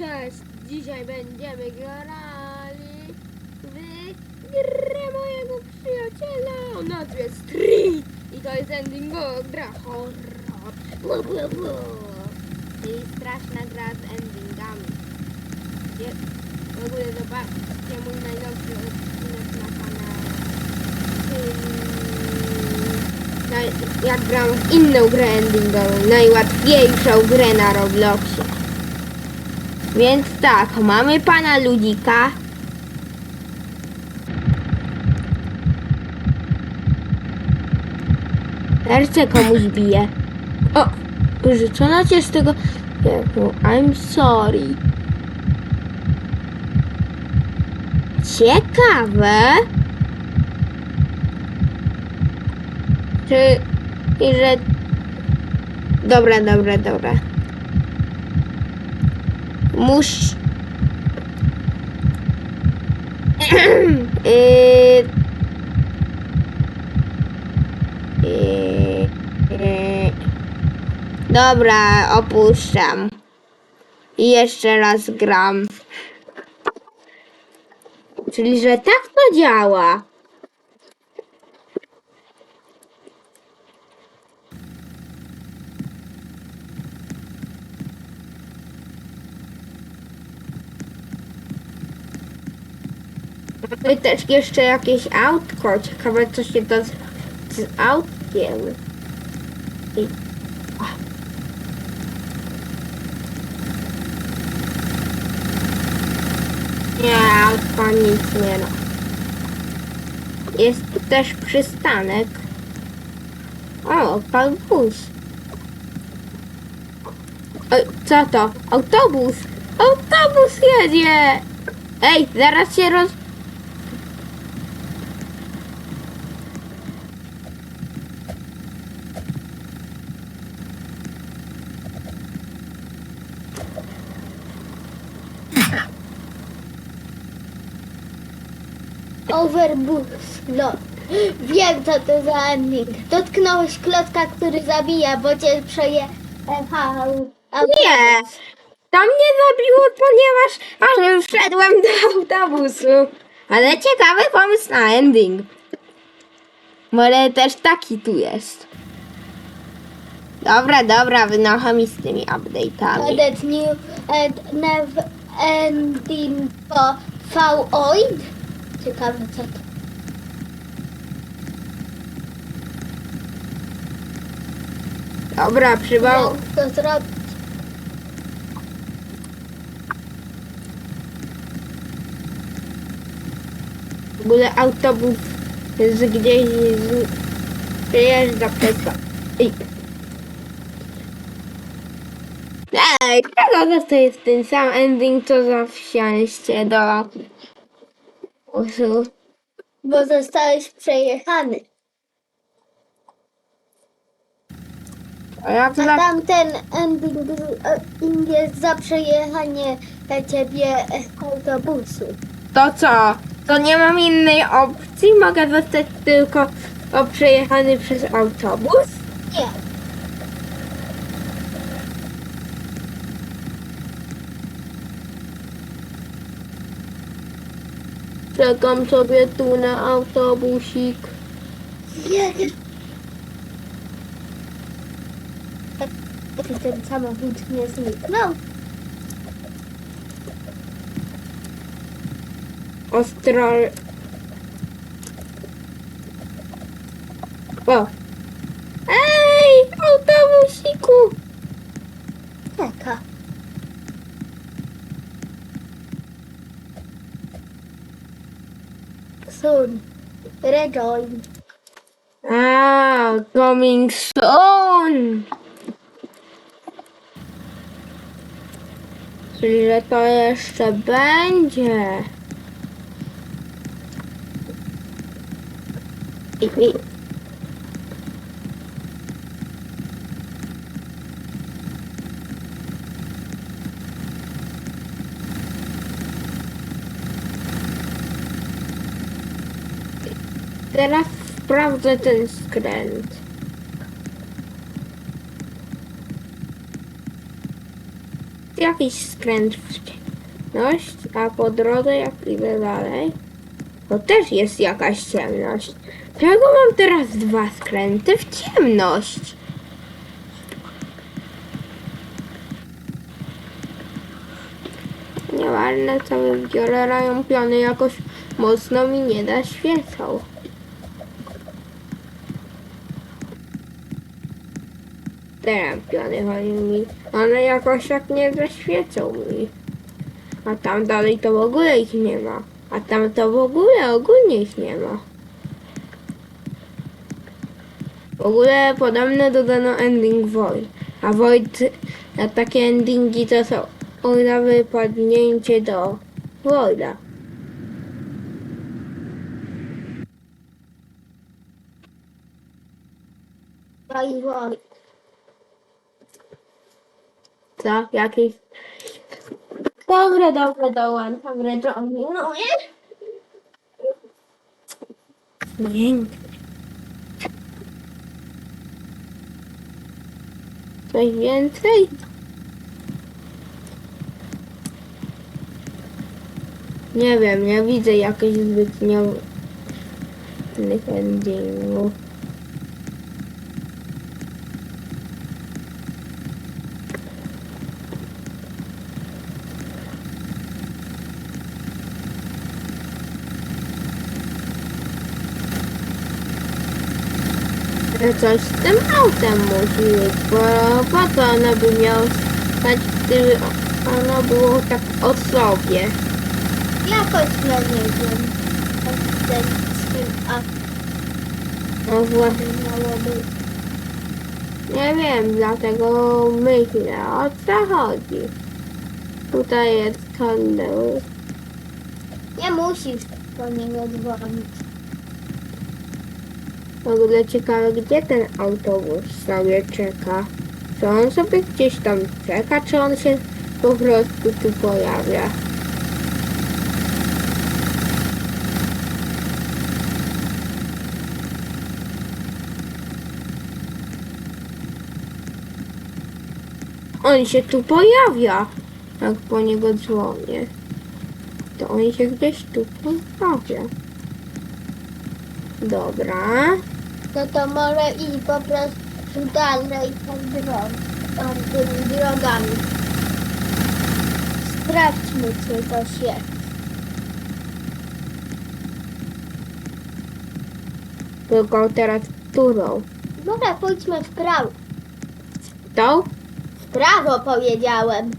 cześć! Dzisiaj będziemy grali w grę mojego przyjaciela o nazwie Street i to jest endingowa gra horror. Blu, blu, blu. Czyli straszna gra z endingami. Je, w ogóle zobaczcie mój najnowszy odcinek na kanale. Jak gram w inną grę endingową, najłatwiejszą grę na Robloxie. Więc tak, mamy pana Ludzika. Serce komuś bije. O, na cię z tego... I'm sorry. Ciekawe. Czy... I że... Dobra, dobra, dobra. Mus... yy... Yy... yy. Dobra, opuszczam. I jeszcze raz gram. Czyli, że tak to działa. Mamy też jeszcze jakieś autko. Ciekawe, co się to z, z autkiem. I... o. Nie, autko nic nie ma. Jest tu też przystanek. O, pan bus. Oj, co to? Autobus! Autobus jedzie! Ej, zaraz się roz... Overboost lot. Wiem co to za ending. Dotknąłeś klotka, który zabija, bo cię przejechał. Nie! To mnie zabiło, ponieważ aż wszedłem do autobusu. Ale ciekawy pomysł na ending. Może też taki tu jest. Dobra, dobra, wynocha mi z tymi update'ami. Added new and never ending po V-oid. Ciekawe co to. Dobra, przywoł... Jak to zrobić? W ogóle autobus z gdzieś z... przejeżdża przez to. Ej. Dlaczego to jest ten sam ending, co za wsiąście do Bo zostałeś przejechany. A jak A tamten ending ending jest za przejechanie ciebie autobusu. To co? To nie mam innej opcji? Mogę zostać tylko o przejechany przez autobus? Nie. Czekam sobie tu na autobusik. Nie. Czy ten samochód nie zniknął? Ostral... O! Ej! Autobusiku! Taka. Soon. Rejoin. Ah, coming soon! Czyli, że to jeszcze będzie. I, i. Teraz sprawdzę ten skręt. jakiś skręt w ciemność, a po drodze jak idę dalej, to też jest jakaś ciemność. Dlaczego mam teraz dwa skręty w ciemność? Nieważne co wybiorę, rają piony jakoś mocno mi nie da świecą. Te piony chodzi mi, one jakoś tak nie zaświecą mi. A tam dalej to w ogóle ich nie ma. A tam to w ogóle ogólnie ich nie ma. W ogóle podobno dodano ending Void. A Void, a takie endingi to są na wypadnięcie do Voida. Oj, oj. Co? Jakiś... Dobre, dobre, dołączam redzonki. No nie? Coś więcej? Nie wiem, nie widzę jakichś zbytnio endingów. Ale coś z tym autem musi być, bo po co ono by miało stać, gdyby ono było tak o sobie? Jakoś no nie wiem. Ten z tym a No właśnie, miało być. nie wiem, dlatego myślę, o co chodzi. Tutaj jest handel. Nie musisz po niego dzwonić. W ogóle ciekawe, gdzie ten autobus sobie czeka. Czy on sobie gdzieś tam czeka, czy on się po prostu tu pojawia? On się tu pojawia, jak po niego dzwonię. To on się gdzieś tu pojawia. Dobra. No to może i po prostu dalej tą drogą, tą tymi drogami. Sprawdźmy, czy coś jest. Tylko teraz którą? Może pójdźmy w prawo. Tą? W prawo powiedziałem.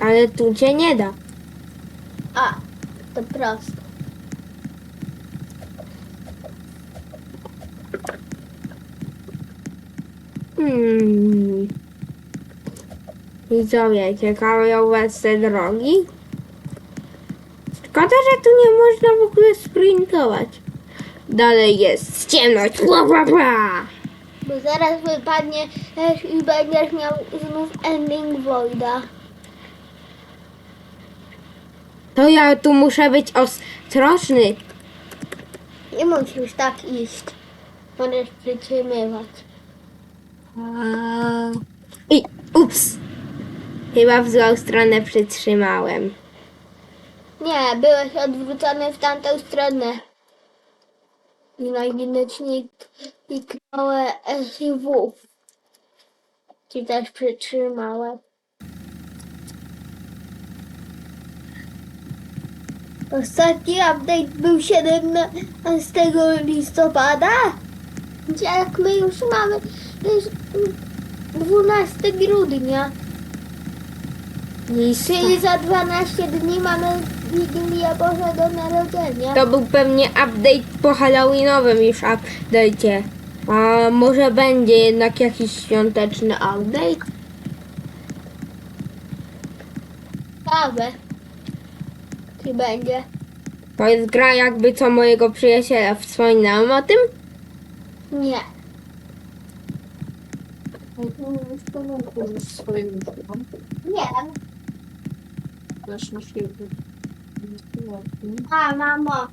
Ale tu cię nie da. A, to prosto. Hmm. Widzowie, ciekawe was te drogi? Szkoda, że tu nie można w ogóle sprintować. Dalej jest ciemność. Ła, ła, ła. Bo zaraz wypadnie też i będziesz miał znów ending Voida. To ja tu muszę być ostrożny. Nie musisz tak iść. Możesz przytrzymywać. I ups. Chyba w złą stronę przytrzymałem. Nie, byłeś odwrócony w tamtą stronę. I najwidoczniej kliknąłem SW. Ci też przytrzymałem. Ostatni update był 17 listopada. Jak my już mamy 12 grudnia. Listo. Czyli za 12 dni mamy Wigilię Bożego Narodzenia. To był pewnie update po Halloweenowym już update'cie. A może będzie jednak jakiś świąteczny update? Ciekawe. Czy będzie? To jest gra jakby co mojego przyjaciela. Wspominałem o tym? Nie. Swoim uczniom. Nie. Też na świecie. A, mamo.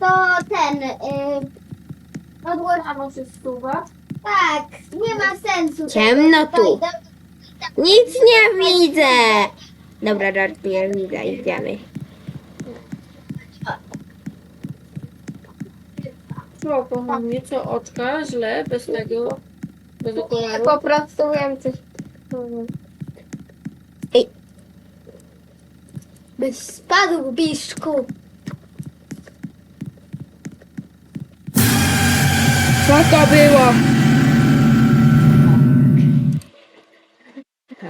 To ten. Y, odłożę. Rano się stuwa. Tak, nie ma sensu. Ciemno tu. Nic nie widzę! Dobra, żartuję, widzę, idziemy. Co, kochanie, co oczka? Źle, bez tego, bez okularów? Po prostu wiem coś. Ej, Byś spadł, biszku. co to było?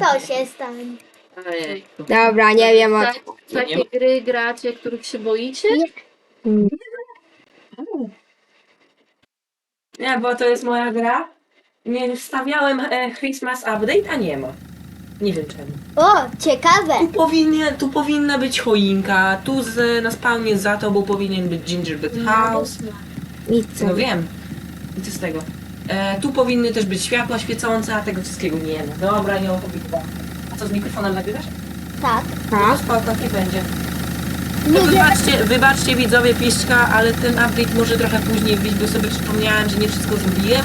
To się stanie. Ojej. Dobra, nie wiem o Tak, takie gry gracie, których się boicie? Mm. Nie, bo to jest moja gra. Nie wstawiałem e, Christmas Update, a nie ma. Nie wiem czemu. O, ciekawe. Tu, powinien, tu powinna być choinka, tu z, na spawnie za tobą powinien być Gingerbread House. Nic No wiem. I co z tego? E, tu powinny też być światła świecące, a tego wszystkiego nie ma. Dobra, nie opowiadam. A co z mikrofonem nagrywasz? Tak. Tak? Spoko, nie będzie. No Nie wiem. wybaczcie, wybaczcie widzowie piszczka, ale ten update może trochę później wyjść, bo sobie przypomniałem, że nie wszystko zrobiłem,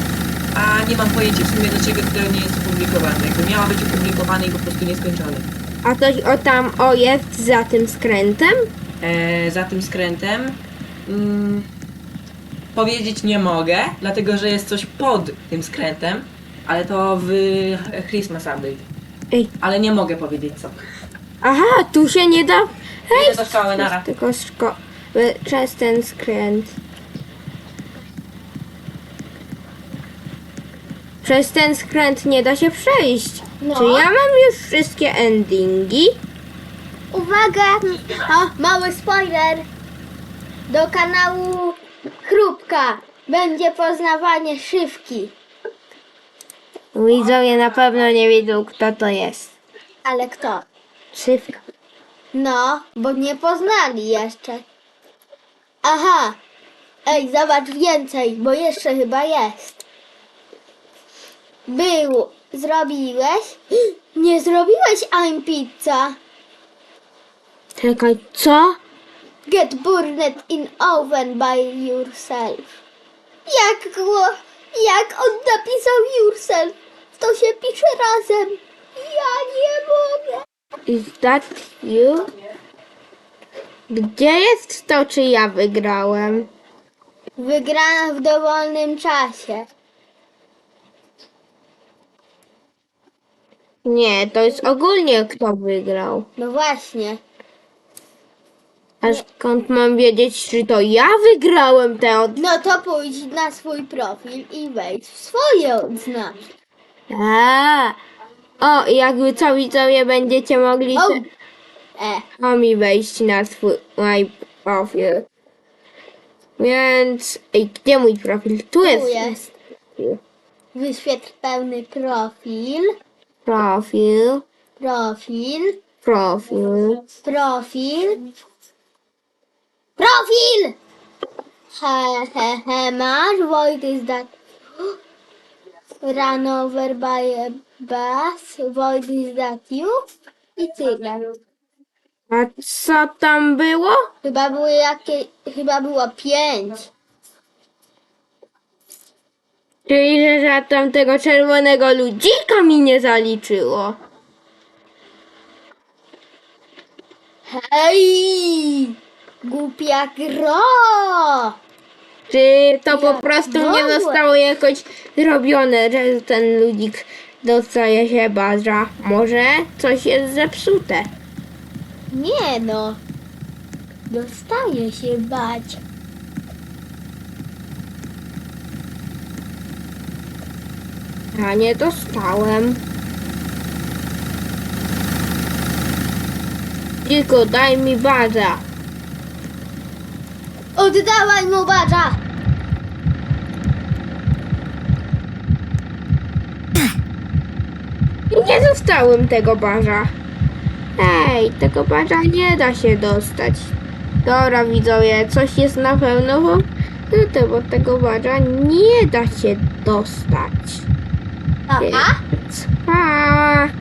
a nie mam pojęcia w sumie dlaczego to nie jest opublikowane. Jakby miała być opublikowane i po prostu nieskończone. A coś o tam, o jest za tym skrętem? E, za tym skrętem mm, powiedzieć nie mogę, dlatego że jest coś pod tym skrętem, ale to w Christmas update. Ej. Ale nie mogę powiedzieć co. Aha, tu się nie da Idę do szkoły, nara. tylko szko... przez ten skręt. Przez ten skręt nie da się przejść. No. Czy ja mam już wszystkie endingi? Uwaga! O, mały spoiler. Do kanału Chrupka będzie poznawanie szywki. Widzowie na pewno nie wiedzą, kto to jest. Ale kto? Szywka. No, bo nie poznali jeszcze. Aha! Ej, zobacz więcej, bo jeszcze chyba jest. Był. Zrobiłeś? Nie zrobiłeś I'm pizza. Czekaj, co? Get burned in oven by yourself. Jak go, jak on napisał yourself, to się pisze razem. Ja nie mogę. Is that you? Gdzie jest to, czy ja wygrałem? Wygrana w dowolnym czasie. Nie, to jest ogólnie kto wygrał. No właśnie. A skąd mam wiedzieć, czy to ja wygrałem tę od... No to pójdź na swój profil i wejdź w swoje odznaki. A, O, jakby co widzowie będziecie mogli O! te- E, sami wejść na swój mój profil. Więc... Ej, gdzie mój profil? Tu jest. tu jest. Wyświetl pełny profil. Profil. Profil. Profil. Profil. Profil! He, he, he, masz? Is that. Run over by a bus. Is that you? I tyle. A co tam było? Chyba były jakie, chyba było pięć. Czyli, że za tamtego czerwonego ludzika mi nie zaliczyło. Hej! Głupia gro! Czy to po prostu nie zostało jakoś zrobione, że ten ludzik dostaje się baza? Może coś jest zepsute? Nie no. Dostaje się bać. Ja nie dostałem. Tylko daj mi baza. Oddawaj mu badża! Nie dostałem tego barza. Ej, tego barza nie da się dostać. Dobra widzowie, coś jest na pewno bo, no bo tego barza nie da się dostać. Aha. Więc pa!